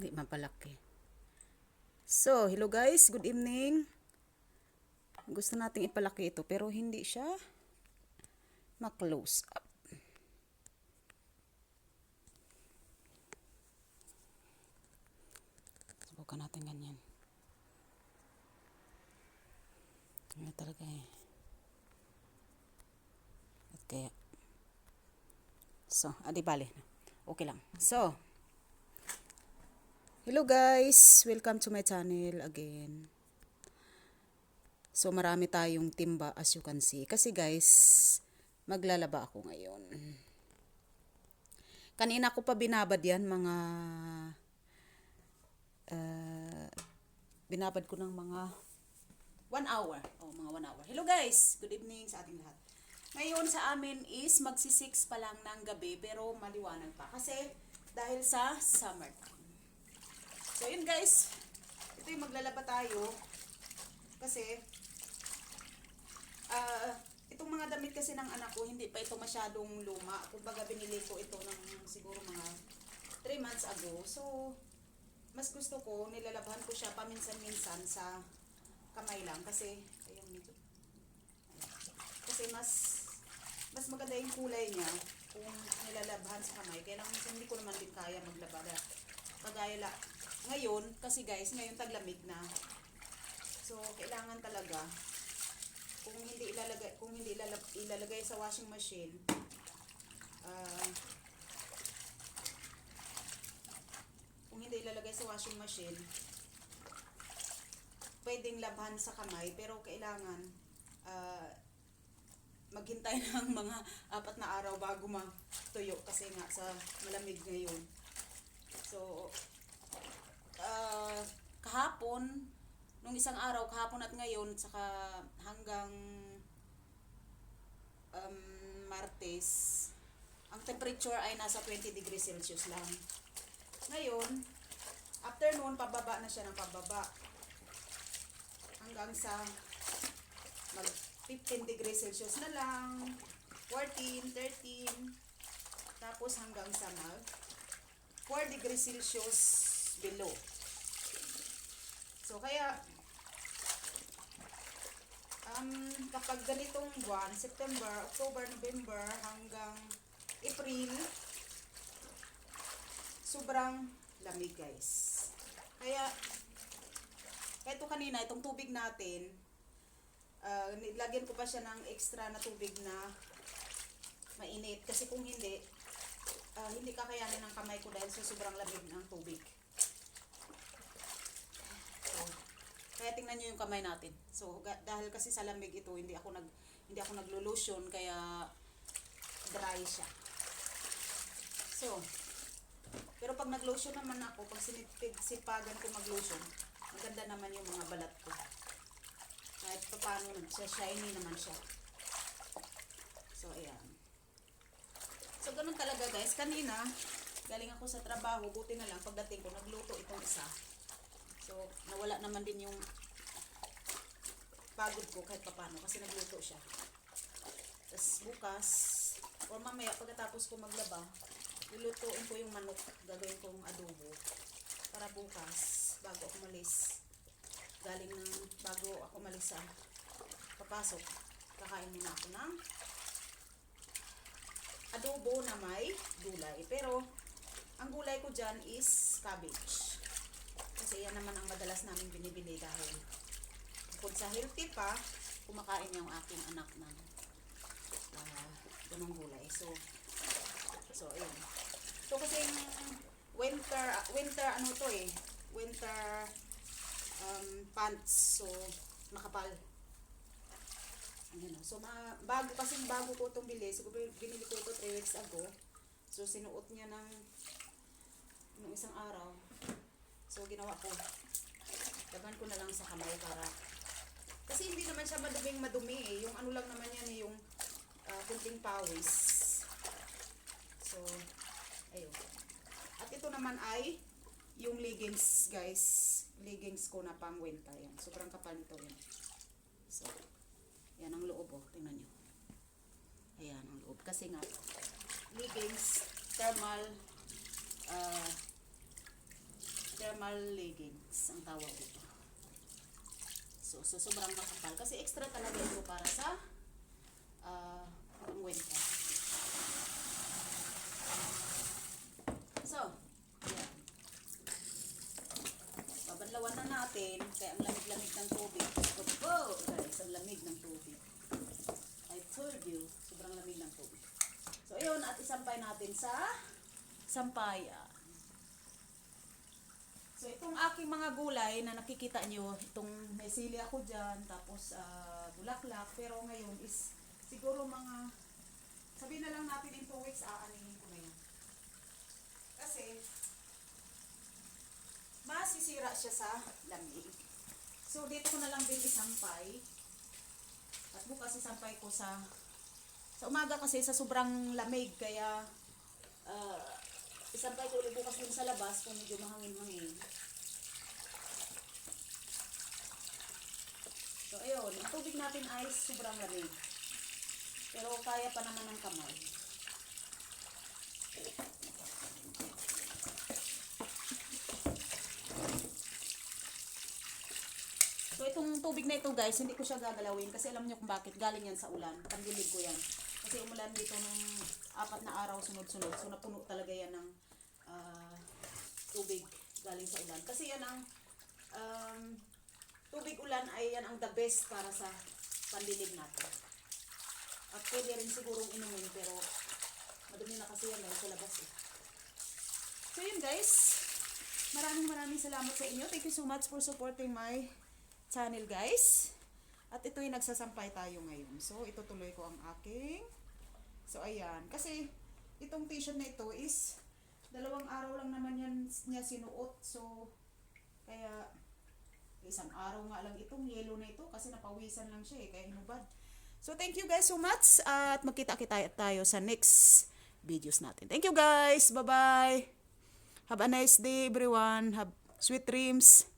Hindi mapalaki. So, hello guys, good evening. Gusto nating ipalaki ito pero hindi siya ma-close up. Subukan natin ganyan. Ano talaga eh. At kaya. So, adi bale. Okay lang. So, hello guys! Welcome to my channel again. So, marami tayong timba as you can see. Kasi guys, maglalaba ako ngayon. Kanina ko pa binabad yan mga uh, binabad ko ng mga one hour. Oh, mga one hour. Hello guys! Good evening sa ating lahat. Ngayon sa amin is magsi-6 pa lang ng gabi pero maliwanag pa. Kasi dahil sa summertime. So yun guys, ito yung maglalaba tayo. Kasi ah itong mga damit kasi ng anak ko, hindi pa ito masyadong luma. Kumbaga binili ko ito ng siguro mga 3 months ago. So, mas gusto ko, nilalabhan ko siya paminsan-minsan sa kamay lang. Kasi, ayun medyo, kasi mas mas maganda yung kulay niya kung nilalabhan sa kamay. Kaya lang minsan hindi ko naman din kaya maglaba. Kagaya la, ngayon, kasi guys, ngayon taglamig na. So, kailangan talaga kung hindi ilalagay kung hindi ilalagay, sa washing machine ah kung hindi ilalagay sa washing machine pwedeng labhan sa kamay pero kailangan ah, maghintay ng mga apat na araw bago matuyo kasi nga sa malamig ngayon so ah, kahapon nung isang araw kahapon at ngayon saka hanggang um, Martes ang temperature ay nasa 20 degrees Celsius lang. Ngayon after noon pababa na siya ng pababa. Hanggang sa mag 15 degrees Celsius na lang 14, 13 tapos hanggang sa mag 4 degrees Celsius below So, kaya, um, kapag ganitong buwan, September, October, November, hanggang April, sobrang lamig, guys. Kaya, eto kanina, itong tubig natin, uh, nilagyan ko pa siya ng extra na tubig na mainit. Kasi kung hindi, uh, hindi kakayanin ng kamay ko dahil sa sobrang lamig ng tubig. So, kaya tingnan niyo yung kamay natin. So, dahil kasi sa lamig ito, hindi ako nag hindi ako naglo-lotion kaya dry siya. So, pero pag nag-lotion naman ako, pag sinipig, sipagan ko mag-lotion, maganda naman yung mga balat ko. Kahit pa paano, siya shiny naman siya. So, ayan. So, ganun talaga guys. Kanina, galing ako sa trabaho, buti na lang, pagdating ko, nagluto itong isa. So, nawala naman din yung pagod ko kahit papano kasi nagluto siya. Tapos bukas, or mamaya pagkatapos ko maglaba, lulutuin ko yung manok, gagawin kong adobo. Para bukas, bago ako malis, galing ng, bago ako malis sa papasok, kakain muna ako ng adobo na may gulay. Pero, ang gulay ko dyan is cabbage. Kasi yan naman ang madalas namin binibili dahil bukod sa healthy pa, kumakain yung aking anak ng uh, ganong gulay. So, so ayun. So kasi winter, winter ano to eh, winter um, pants. So, makapal. Ayan o. So, ma bago kasi bago ko itong bili. So, binili ko ito 3 weeks ago. So, sinuot niya ng nung isang araw. Ginawa ko. Laban ko na lang sa kamay para kasi hindi naman siya maduming madumi eh. Yung ano lang naman yan eh, yung uh, kunting pawis. So, ayun. At ito naman ay yung leggings, guys. Leggings ko na pang winter yan. Sobrang kapal nito yan. So, yan ang loob oh. Tingnan nyo. Ayan ang loob. Kasi nga, leggings, thermal, uh, thermal leggings ang tawag dito. So, so sobrang makapal. Kasi extra talaga ito para sa pang winter. So, yan. Babanlawan na natin. Kaya ang lamig-lamig ng tubig. Oh, guys, ang lamig ng tubig. I told you, sobrang lamig ng tubig. So, ayun, at isampay natin sa sampayan. So, itong aking mga gulay na nakikita nyo, itong may sili ako dyan, tapos ah, bulaklak, pero ngayon is siguro mga, sabihin na lang natin in 2 weeks, aanihin ko na yan. Kasi, masisira siya sa lamig. So, dito ko na lang din isampay. At bukas isampay ko sa, sa umaga kasi sa sobrang lamig, kaya, ah, isampay ko ulit bukas din sa labas kung medyo mahangin-hangin. So, ayun. Ang tubig natin ay sobrang lamig. Pero kaya pa naman ng kamay. So, itong tubig na ito guys, hindi ko siya gagalawin kasi alam niyo kung bakit. Galing yan sa ulan. Pandilig ko yan. Kasi umulan dito nung apat na araw sunod-sunod. So, napuno talaga yan ng ah, tubig galing sa ulan. Kasi yan ang um, tubig ulan ay yan ang the best para sa pandilig natin. At pwede rin sigurong inumin pero madumi na kasi yan sa labas eh. So yun guys, maraming maraming salamat sa inyo. Thank you so much for supporting my channel guys. At ito'y nagsasampay tayo ngayon. So ito tuloy ko ang aking. So ayan, kasi itong t-shirt na ito is dalawang araw lang naman yan niya sinuot. So kaya isang araw nga lang itong yellow na ito kasi napawisan lang siya eh, kaya hinubad. So thank you guys so much at magkita-kita tayo sa next videos natin. Thank you guys. Bye-bye. Have a nice day everyone. Have sweet dreams.